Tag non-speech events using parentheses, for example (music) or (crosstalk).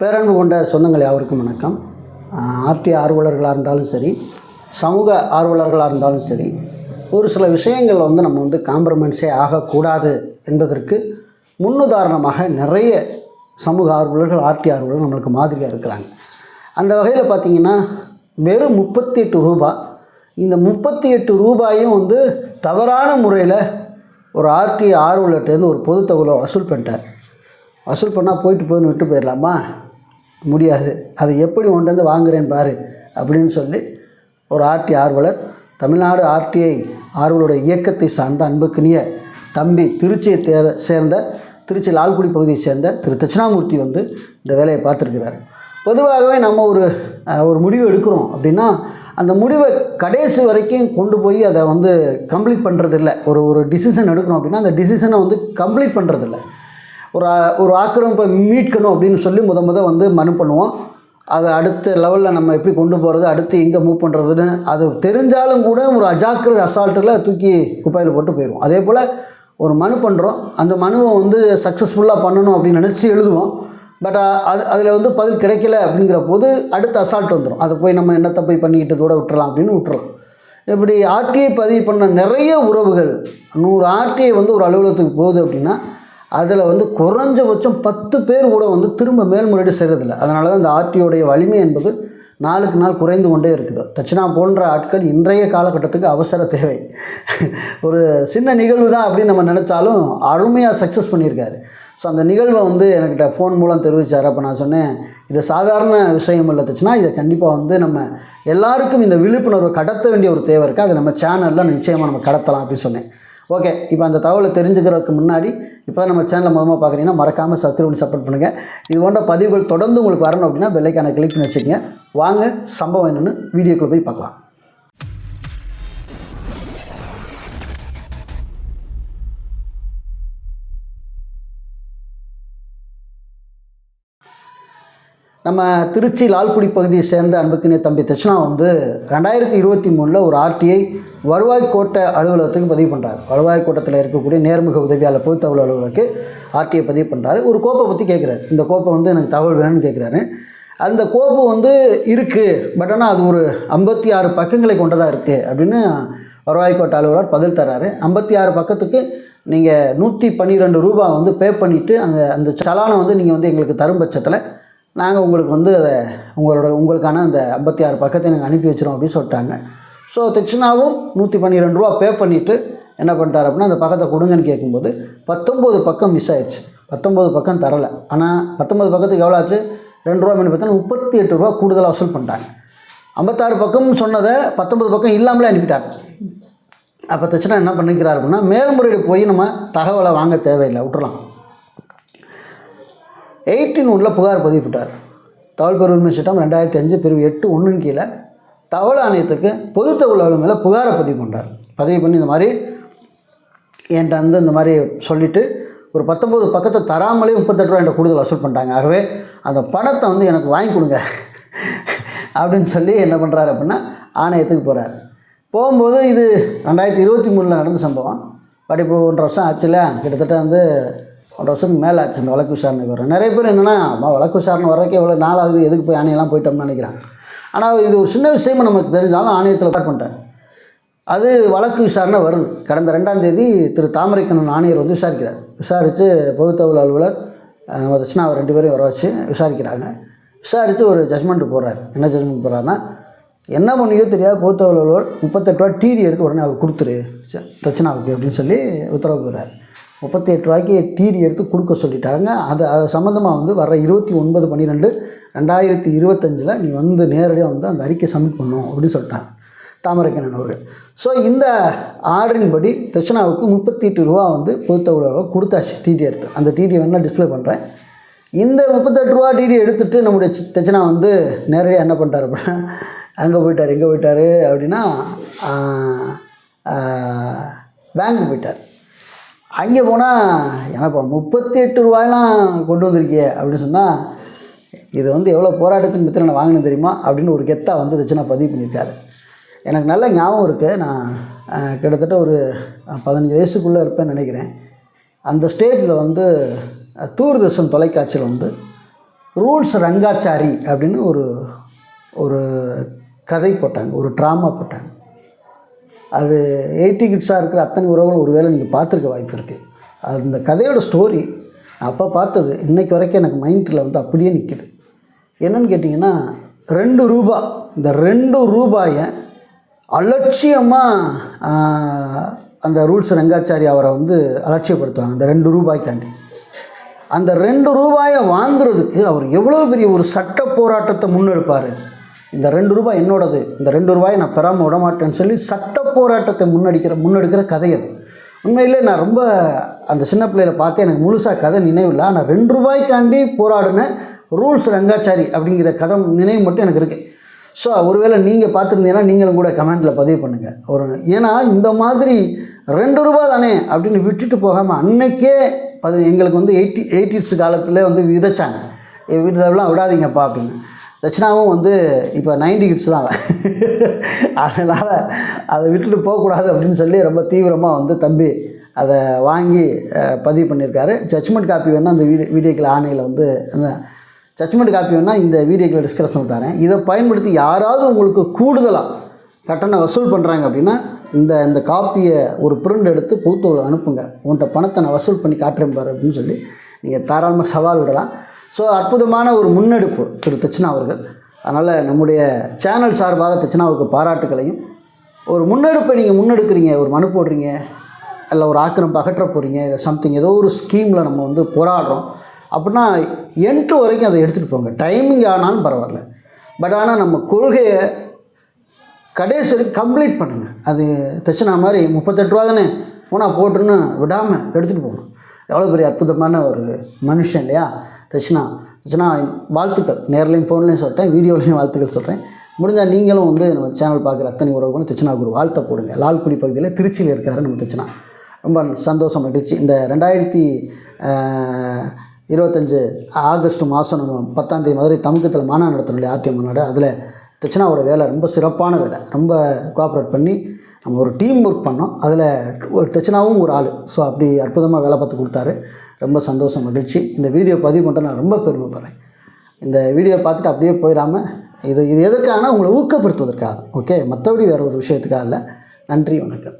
பேரன்பு கொண்ட சொந்தங்கள் யாவருக்கும் வணக்கம். ஆர்டி ஆர்வலர்களாக இருந்தாலும் சரி சமூக ஆர்வலர்களாக இருந்தாலும் சரி ஒரு சில விஷயங்கள் வந்து நம்ம வந்து காம்ப்ரமைஸே ஆகக்கூடாது என்பதற்கு முன்னுதாரணமாக நிறைய சமூக ஆர்வலர்கள் ஆர்டி ஆர்வலர்கள் நம்மளுக்கு மாதிரியாக இருக்கிறாங்க. அந்த வகையில் பார்த்திங்கன்னா வெறும் முப்பத்தி எட்டு ரூபா இந்த முப்பத்தி எட்டு ரூபாயும் வந்து தவறான முறையில் ஒரு ஆர்டி ஆர்வலர்கிட்டேருந்து ஒரு பொது தொகையில் வசூல் பண்ணிட்டார். வசூல் பண்ணால் போயிட்டு போயின்னு விட்டு போயிடலாமா? முடியாது. அதை எப்படி கொண்டு வந்து வாங்குறேன் பாரு அப்படின்னு சொல்லி ஒரு ஆர்டி ஆர்வலர் தமிழ்நாடு ஆர்டிஐ ஆர்வலருடைய இயக்கத்தை சார்ந்த அன்புக்குனிய தம்பி திருச்சியை தே சேர்ந்த திருச்சி லால்குடி பகுதியை சேர்ந்த திரு தட்சிணாமூர்த்தி வந்து இந்த வேலையை பார்த்துருக்கிறார். பொதுவாகவே நம்ம ஒரு ஒரு முடிவு எடுக்கிறோம் அப்படின்னா அந்த முடிவை கடைசி வரைக்கும் கொண்டு போய் அதை வந்து கம்ப்ளீட் பண்ணுறதில்ல ஒரு ஒரு டிசிஷன் எடுக்கிறோம் அப்படின்னா அந்த டிசிஷனை வந்து கம்ப்ளீட் பண்ணுறதில்ல ஒரு ஒரு ஆக்கிரமிப்பை மீட்கணும் அப்படின்னு சொல்லி முத முத வந்து மனு பண்ணுவோம். அதை அடுத்த லெவலில் நம்ம எப்படி கொண்டு போகிறது அடுத்து எங்கே மூவ் பண்ணுறதுன்னு அது தெரிஞ்சாலும் கூட ஒரு அஜாக்கிரத அசால்ட்டில் தூக்கி குப்பையில் போட்டு போயிடுவோம் அதே போல் ஒரு மனு பண்ணுறோம் அந்த மனுவை வந்து சக்ஸஸ்ஃபுல்லாக பண்ணணும் அப்படின்னு நினச்சி எழுதுவோம். பட் அது அதில் வந்து பதில் கிடைக்கல அப்படிங்கிற போது அடுத்த அசால்ட் வந்துடும் அதை போய் நம்ம என்னத்தை போய் பண்ணிக்கிட்டதோட விட்டுறலாம் அப்படின்னு விட்டுறலாம். இப்படி ஆர்டிஐ பதிவு பண்ண நிறைய உறவுகள் நூறு ஆர்டிஐ வந்து ஒரு அலுவலகத்துக்கு போகுது அப்படின்னா அதில் வந்து குறைஞ்சபட்சம் பத்து பேர் கூட வந்து திரும்ப மேல்முறையீடு செய்கிறதில்ல அதனால தான் இந்த ஆர்டியோடைய வலிமை என்பது நாளுக்கு நாள் குறைந்து கொண்டே இருக்குது. தட்சிணா போன்ற ஆட்கள் இன்றைய காலகட்டத்துக்கு அவசர தேவை. ஒரு சின்ன நிகழ்வு தான் அப்படின்னு நம்ம நினச்சாலும் அருமையாக சக்ஸஸ் பண்ணியிருக்காரு. ஸோ அந்த நிகழ்வை வந்து என்கிட்ட ஃபோன் மூலம் தெரிவித்தார் அப்போ நான் சொன்னேன் இது சாதாரண விஷயம் இல்லை தச்சுன்னா இதை கண்டிப்பாக வந்து நம்ம எல்லாருக்கும் இந்த விழிப்புணர்வை கடத்த வேண்டிய ஒரு தேவை இருக்குது அதை நம்ம சேனலில் நிச்சயமாக நம்ம கடத்தலாம் அப்படின்னு சொன்னேன். ஓகே இப்போ அந்த தகவலை தெரிஞ்சுக்கிறதுக்கு முன்னாடி இப்போ நம்ம சேனலை முதல்ல பார்க்குறீங்கன்னா மறக்காமல் சப்ஸ்கிரைப் பண்ணி சப்போர்ட் பண்ணுங்கள் இது போன்ற பதிவுகள் தொடர்ந்து உங்களுக்கு வரணும் அப்படின்னா பெல்லைக்கான கிளிக் பண்ணி வச்சுக்கோங்க. வாங்க சம்பவம் என்னென்னு வீடியோக்குள்ளே போய் பார்க்கலாம். நம்ம திருச்சி லால்குடி பகுதியை சேர்ந்த அன்புக்கினிய தம்பி தட்சிணா வந்து ரெண்டாயிரத்தி இருபத்தி மூணில் ஒரு ஆர்டிஐ வருவாய் கோட்டை அலுவலகத்துக்கு பதிவு பண்ணுறாரு வருவாய் கோட்டத்தில் இருக்கக்கூடிய நேர்முக உதவியாளர் பொது தகவல் அலுவலருக்கு ஆர்டிஐ பதிவு பண்ணுறாரு ஒரு கோப்பை பற்றி கேட்குறாரு இந்த கோப்பை வந்து எனக்கு தகவல் வேணும்னு கேட்குறாரு அந்த கோப்பு வந்து இருக்குது பட் ஆனால் அது ஒரு ஐம்பத்தி ஆறு பக்கங்களை கொண்டதாக இருக்குது அப்படின்னு வருவாய் கோட்டை அலுவலர் பதில் தராரு ஐம்பத்தி ஆறு பக்கத்துக்கு நீங்கள் நூற்றி பன்னிரெண்டு ரூபா வந்து பே பண்ணிவிட்டு அந்த அந்த சலானை வந்து நீங்கள் வந்து எங்களுக்கு தரும் பட்சத்தில் நாங்கள் உங்களுக்கு வந்து அதை உங்களோட உங்களுக்கான அந்த ஐம்பத்தி ஆறு பக்கத்தை நாங்கள் அனுப்பி வச்சிரோம் அப்படின்னு சொல்லிட்டாங்க. ஸோ தட்சிணாவும் நூற்றி பன்னிரெண்டு ரூபா பே பண்ணிவிட்டு என்ன பண்ணிட்டார் அப்படின்னா அந்த பக்கத்தை கொடுங்கன்னு கேட்கும்போது பத்தொம்போது பக்கம் மிஸ் ஆயிடுச்சு. பத்தொம்போது பக்கம் தரலை. ஆனால் பத்தொம்போது பக்கத்துக்கு எவ்வளோ ஆச்சு? ரெண்டு ரூபா மீன் பார்த்தா முப்பத்தி எட்டு ரூபா கூடுதலாக வசூல் பண்ணிட்டாங்க. ஐம்பத்தாறு பக்கம் சொன்னதை பத்தொம்பது பக்கம் இல்லாமலே அனுப்பிட்டாங்க. அப்போ தட்சிணா என்ன பண்ணிக்கிறார் அப்படின்னா மேல்முறையீடு போய் நம்ம தகவலை வாங்க தேவையில்லை விட்டுறலாம். எயிட்டின் ஒன்றில் புகார் பதிவிட்டார். தகவல் பெரு உரிமை சட்டம் ரெண்டாயிரத்தி அஞ்சு பிரிவு எட்டு ஒன்றின் கீழே தகவல் ஆணையத்துக்கு பொது தகவல் அலுவலகம் மேலே புகாரை பதிவு பண்ணுறார் பதிவு பண்ணி இந்த மாதிரி என்கிட்ட வந்து இந்த மாதிரி சொல்லிவிட்டு ஒரு பத்தொம்போது பக்கத்தை தராமலே முப்பத்தெட்டு ரூபா என்கிட்ட கூடுதல் வசூல் பண்ணிட்டாங்க. ஆகவே அந்த பணத்தை வந்து எனக்கு வாங்கி கொடுங்க (laughs) அப்படின்னு சொல்லி என்ன பண்ணுறாரு அப்படின்னா ஆணையத்துக்கு போகிறார் போகும்போது இது ரெண்டாயிரத்தி இருபத்தி மூணில் நடந்த சம்பவம். பட் இப்போ ஒன்றரை வருஷம் ஆச்சுல கிட்டத்தட்ட வந்து ஒன்றரை வருஷத்துக்கு மேலே ஆச்சு இந்த வழக்கு விசாரணை வரும் நிறைய பேர் என்னென்னா அம்மா வழக்கு விசாரணை வர்றதுக்கே எவ்வளோ நாள் ஆகுது? எதுக்கு போய் ஆணையெல்லாம் போயிட்டோம்னு நினைக்கிறாங்க. ஆனால் இது ஒரு சின்ன விஷயமா நமக்கு தெரிஞ்சாலும் ஆணையத்தில் உட்கார் பண்ணிட்டேன் அது வழக்கு விசாரணை வரும் கடந்த ரெண்டாம் தேதி திரு தாமரைக்கண்ணன் ஆணையர் வந்து விசாரிக்கிறார். விசாரித்து பொதுத்தகவல் அலுவலர் தட்சிணா ரெண்டு பேரையும் வர வச்சு விசாரிக்கிறாங்க. விசாரித்து ஒரு ஜட்மெண்ட் போடுறார். என்ன ஜட்மெண்ட் போடுறாருன்னா என்ன பண்ணியோ தெரியாது பொதுத்தகவல் முப்பத்தெட்டு ரூபா டிடி எடுத்து உடனே அவர் கொடுத்துரு. ச- தட்சிணாவுக்கு அப்படின்னு சொல்லி உத்தரவு போகிறார் முப்பத்தி எட்டு ரூபாய்க்கு டிடி எடுத்து கொடுக்க சொல்லிட்டாங்க அது அது சம்மந்தமாக வந்து வர இருபத்தி ஒன்பது பன்னிரெண்டு ரெண்டாயிரத்தி இருபத்தஞ்சில் நீ வந்து நேரடியாக வந்து அந்த அறிக்கை சப்மிட் பண்ணும் அப்படின்னு சொல்லிட்டாங்க. தாமரைக்கண்ணன் அவர்கள். ஸோ இந்த ஆர்டரின்படி தட்சிணாவுக்கு முப்பத்தி எட்டு ரூபா வந்து பொதுத்தகவலாக கொடுத்தாச்சு டிடி எடுத்து. அந்த டிடி வேணால் டிஸ்ப்ளே பண்ணுறேன் இந்த முப்பத்தெட்டு ரூபா டிடி எடுத்துகிட்டு நம்முடைய சி- தட்சிணா வந்து நேரடியாக என்ன பண்ணுறாரு அப்படின்னா அங்கே போயிட்டார் எங்கே போயிட்டார் அப்படின்னா பேங்க் போயிட்டார். அங்கே போனால் எனக்கு முப்பத்தி எட்டு ரூபாயெல்லாம் கொண்டு வந்திருக்கியே அப்படின்னு சொன்னால் இது வந்து எவ்வளோ போராட்டத்தின் மித்திர நான் வாங்கினேன் தெரியுமா? அப்படின்னு ஒரு கெத்தாக வந்து தட்சிணா பதிவு பண்ணியிருக்காரு. எனக்கு நல்ல ஞாபகம் இருக்குது நான் கிட்டத்தட்ட ஒரு பதினஞ்சு வயசுக்குள்ளே இருப்பேன்னு நினைக்கிறேன். அந்த ஸ்டேஜில் வந்து தூர்தர்ஷன் தொலைக்காட்சியில் வந்து ரூல்ஸ் ரங்காச்சாரி அப்படின்னு ஒரு ஒரு கதை போட்டாங்க ஒரு ட்ராமா போட்டாங்க. அது எயிட்டி கிட்ஸாக இருக்கிற அத்தனை உறவுகளும் ஒருவேளை நீங்கள் பார்த்துருக்க வாய்ப்பு இருக்குது அது கதையோட ஸ்டோரி அப்போ பார்த்தது இன்றைக்கு வரைக்கும் எனக்கு மைண்டில் வந்து அப்படியே நிற்கிது என்னென்னு கேட்டிங்கன்னா ரெண்டு ரூபா இந்த ரெண்டு ரூபாயை அலட்சியமாக அந்த ரூல்ஸ் ரங்காச்சாரி அவரை வந்து அலட்சியப்படுத்துவாங்க அந்த ரெண்டு ரூபாய்க்காண்டி. அந்த ரெண்டு ரூபாயை வாங்குறதுக்கு அவர் எவ்வளோ பெரிய ஒரு சட்ட போராட்டத்தை முன்னெடுப்பார்? இந்த ரெண்டு ரூபாய் என்னோடது இந்த ரெண்டு ரூபாயை நான் பெறாமல் விட மாட்டேன்னு சொல்லி சட்ட போராட்டத்தை முன்னெடுக்கிற முன்னெடுக்கிற கதை அது. உண்மையிலே நான் ரொம்ப அந்த சின்ன பிள்ளையில பார்த்து எனக்கு முழுசாக கதை நினைவில்லை. ஆனால் ரெண்டு ரூபாய்க்காண்டி போராடின ரூல்ஸ் ரங்காச்சாரி அப்படிங்கிற கதை நினைவு மட்டும் எனக்கு இருக்குது ஸோ ஒருவேளை நீங்கள் பார்த்துருந்தீங்கன்னா நீங்களும் கூட கமெண்ட்டில் பதிவு பண்ணுங்கள் ஒரு ஏன்னா இந்த மாதிரி ரெண்டு ரூபா தானே அப்படின்னு விட்டுட்டு போகாமல் அன்னைக்கே பதி எங்களுக்கு வந்து எயிட்டி எயிட்டிஸ் காலத்தில் வந்து விதைச்சாங்க. இதெல்லாம் விடாதீங்கப்பா அப்படின்னு. தட்சிணாவும் வந்து இப்போ நைன்டி கிட்ஸ் தான் அதனால் அதை விட்டுட்டு போகக்கூடாது அப்படின்னு சொல்லி ரொம்ப தீவிரமாக வந்து தம்பி அதை வாங்கி பதிவு பண்ணியிருக்காரு. ஜட்ஜ்மெண்ட் காப்பி வேணால் அந்த வீடியோ வீடியோக்கில் ஆணையில் வந்து அந்த ஜட்ஜ்மெண்ட் காப்பி வேணால் இந்த வீடியோக்கில் டிஸ்கிரிப்ஷன் தரேன் இதை பயன்படுத்தி யாராவது உங்களுக்கு கூடுதலாக கட்டணம் வசூல் பண்ணுறாங்க அப்படின்னா இந்த இந்த காப்பியை ஒரு பிரிண்ட் எடுத்து பூத்தூர் அனுப்புங்க. உன்கிட்ட பணத்தை நான் வசூல் பண்ணி காட்டுறேன் பாரு அப்படின்னு சொல்லி நீங்கள் தாராளமாக சவால் விடலாம். ஸோ அற்புதமான ஒரு முன்னெடுப்பு திரு தட்சிணா அவர்கள். அதனால் நம்முடைய சேனல் சார்பாக தட்சிணாவுக்கு பாராட்டுகளையும் ஒரு முன்னெடுப்பை நீங்கள் முன்னெடுக்கிறீங்க ஒரு மனு போடுறீங்க இல்லை ஒரு ஆக்கிரமிப்பு அகற்ற போகிறீங்க இல்லை சம்திங் ஏதோ ஒரு ஸ்கீமில் நம்ம வந்து போராடுறோம் அப்படின்னா என்ட்டு வரைக்கும் அதை எடுத்துகிட்டு போங்க. டைமிங் ஆனாலும் பரவாயில்ல. பட் ஆனால் நம்ம கொள்கையை கடைசி வரைக்கும் கம்ப்ளீட் பண்ணுங்க. அது தச்சுனா மாதிரி முப்பத்தெட்டு ரூபா தானே போனால் போட்டுன்னு விடாமல் எடுத்துகிட்டு போகணும். எவ்வளோ பெரிய அற்புதமான ஒரு மனுஷன் இல்லையா? தச்சுனா தச்சுனா வாழ்த்துக்கள். நேர்லையும் ஃபோன்லையும் சொல்லிட்டேன் வீடியோலையும் வாழ்த்துக்கள் சொல்கிறேன் முடிஞ்சால் நீங்களும் வந்து நம்ம சேனல் பார்க்குற அத்தனை உறவுகளும் தச்சுனாவுக்கு ஒரு வாழ்த்தை போடுங்க. லால்குடி பகுதியில் திருச்சியில் இருக்காரு நம்ம தச்சுனா ரொம்ப சந்தோஷம் மகிழ்ச்சி. இந்த ரெண்டாயிரத்தி இருபத்தஞ்சு ஆகஸ்ட் மாதம் நம்ம பத்தாந்தேதி மதுரை தமிழகத்தில் மாநாடு நடத்தணும் ஆர்டிஎம் மாநாடு அதில் தட்சிணாவோட வேலை ரொம்ப சிறப்பான வேலை. ரொம்ப கோஆப்ரேட் பண்ணி நம்ம ஒரு டீம் ஒர்க் பண்ணோம். அதில் ஒரு தட்சிணாவும் ஒரு ஆள். ஸோ அப்படி அற்புதமாக வேலை பார்த்து கொடுத்தாரு. ரொம்ப சந்தோஷம் மகிழ்ச்சி. இந்த வீடியோ பதிவு பண்ணுற நான் ரொம்ப பெருமைப்படுறேன். இந்த வீடியோ பார்த்துட்டு அப்படியே போயிடாமல் இது இது எதற்கான உங்களை ஊக்கப்படுத்துவதற்காக. ஓகே மற்றபடி வேறு ஒரு விஷயத்துக்காக இல்லை நன்றி வணக்கம்.